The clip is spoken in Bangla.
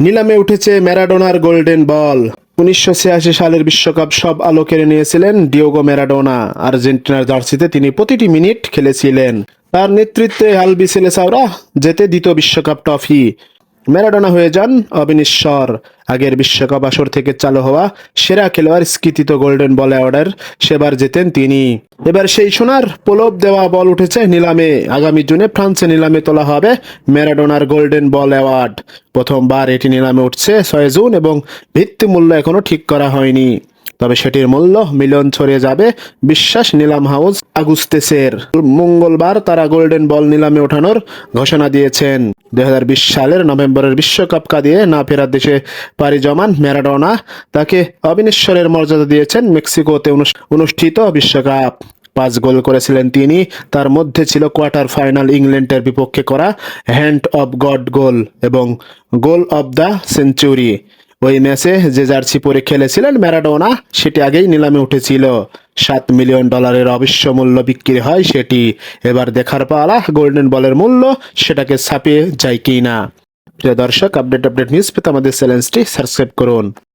নিলামে উঠেছে ম্যারাডোনার গোল্ডেন বল। উনিশশো ছিয়াশি সালের বিশ্বকাপ সব আলো কেড়ে নিয়েছিলেন ডিওগো ম্যারাডোনা। আর্জেন্টিনার জার্সিতে তিনি প্রতিটি মিনিট খেলেছিলেন। তার নেতৃত্বে আলবি সেলেসাওরা যেতে দ্বিতীয় বিশ্বকাপ ট্রফি। ম্যারাডোনা হয়ে যান অবিনিশ্বর আগের বিশ্বকাপ আসর থেকে চালু হওয়া সেরা খেলোয়াড় স্কৃতিত গোল্ডেন বল অ্যাওয়ার্ডের সেবার জেতেন তিনি। এবার সেই সোনার প্রলোভ দেওয়া বল উঠেছে নিলামে। আগামী জুনে ফ্রান্সে নিলামে তোলা হবে ম্যারাডোনার গোল্ডেন বল অ্যাওয়ার্ড। প্রথমবার এটি নিলামে উঠছে ছয় জুন এবং ভিত্তিমূল্য এখনও এখনও ঠিক করা হয়নি। তবে সেটির মূল্য মিলন ছড়িয়ে যাবে, বিশ্বাস নিলাম হাউস আগুস্তেসের মঙ্গলবার তারা গোল্ডেন বল নিলামে ওঠানোর ঘোষণা দিয়েছেন। দুই হাজার বিশ সালের নভেম্বরের বিশ্বকাপ কাঁদিয়ে না ফেরার দেশে পাড়ি জমান ম্যারাডোনা। তাকে অবিনেশ্বরের মর্যাদা দিয়েছেন মেক্সিকোতে অনুষ- অনুষ্ঠিত বিশ্বকাপ। পাঁচ গোল করেছিলেন তিনি, তার মধ্যে ছিল কোয়ার্টার ফাইনাল ইংল্যান্ডের বিপক্ষে করা হ্যান্ড অফ গড গোল এবং গোল অফ দ্য সেঞ্চুরি। ওই ম্যাচে যে জার্সি পরে খেলেছিলেন ম্যারাডোনা, সেটি আগেই নিলামে উঠেছিল। সাত মিলিয়ন ডলারের অবিশ্ব মূল্য বিক্রি হয় সেটি। এবার দেখার পালা, গোল্ডেন বলের মূল্য, সেটাকে ছাপিয়ে যায় কি না প্রিয় দর্শক, আপডেট আপডেট নিউজ পেতে আমাদের চ্যানেলটি সাবস্ক্রাইব করুন।